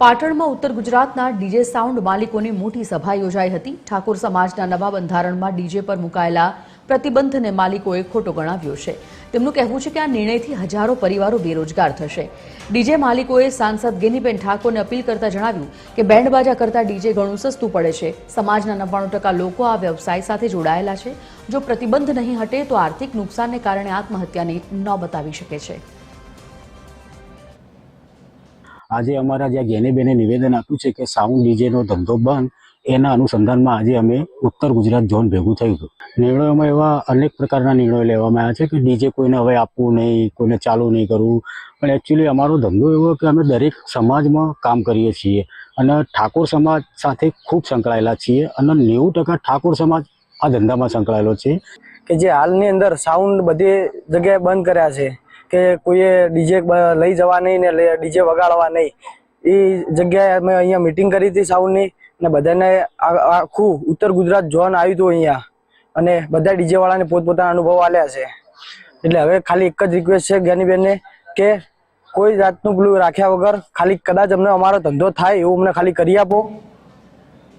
પાટણમાં ઉત્તર ગુજરાતના ડીજે સાઉન્ડ માલિકોની મોટી સભા યોજાઈ હતી. ઠાકોર સમાજના નવા બંધારણમાં ડીજે પર મુકાયેલા પ્રતિબંધને માલિકોએ ખોટો ગણાવ્યો છે. તેમનું કહેવું છે કે આ નિર્ણયથી હજારો પરિવારો બેરોજગાર થશે. ડીજે માલિકોએ સાંસદ ગેનીબેન ઠાકોરને અપીલ કરતા જણાવ્યું કે બેન્ડ બાજા કરતા ડીજે ઘણું સસ્તું પડે છે. સમાજના નવ્વાણું ટકા લોકો આ વ્યવસાય સાથે જોડાયેલા છે. જો પ્રતિબંધ નહીં હટે તો આર્થિક નુકસાનને કારણે આત્મહત્યાની નોબત આવી શકે છે. આજે અમારા જ્યાં ગેનેબેને નિવેદન આપ્યું છે કે સાઉન્ડ ડીજેનો ધંધો બંધ, એના અનુસંધાનમાં આજે અમે ઉત્તર ગુજરાત ઝોન ભેગું થયું હતું. નિર્ણયોમાં એવા અનેક પ્રકારના નિર્ણયો લેવામાં આવ્યા છે કે ડીજે કોઈને હવે આપવું નહીં, કોઈને ચાલુ નહીં કરવું. પણ એકચ્યુઅલી અમારો ધંધો એવો કે અમે દરેક સમાજમાં કામ કરીએ છીએ અને ઠાકોર સમાજ સાથે ખૂબ સંકળાયેલા છીએ અને નેવું ટકા ઠાકોર સમાજ આ ધંધામાં સંકળાયેલો છે. કે જે હાલની અંદર સાઉન્ડ બધી જગ્યાએ બંધ કર્યા છે. કે કોઈએ ડીજે લઈ જવા નહીં ને ડીજે વગાડવા નહીં. એ જગ્યાએ અમે અહીંયા મિટિંગ કરી હતી સાઉન્ડની ને બધાને આખું ઉત્તર ગુજરાત ઝોન આવ્યું હતું અહીંયા. અને બધા ડીજે વાળાને પોતપોતાના અનુભવ આલ્યા છે. એટલે હવે ખાલી એક જ રિક્વેસ્ટ છે જ્ઞાનીબેનને કે કોઈ જાતનું પેલું રાખ્યા વગર ખાલી કદાચ અમને અમારો ધંધો થાય એવું અમને ખાલી કરી આપો.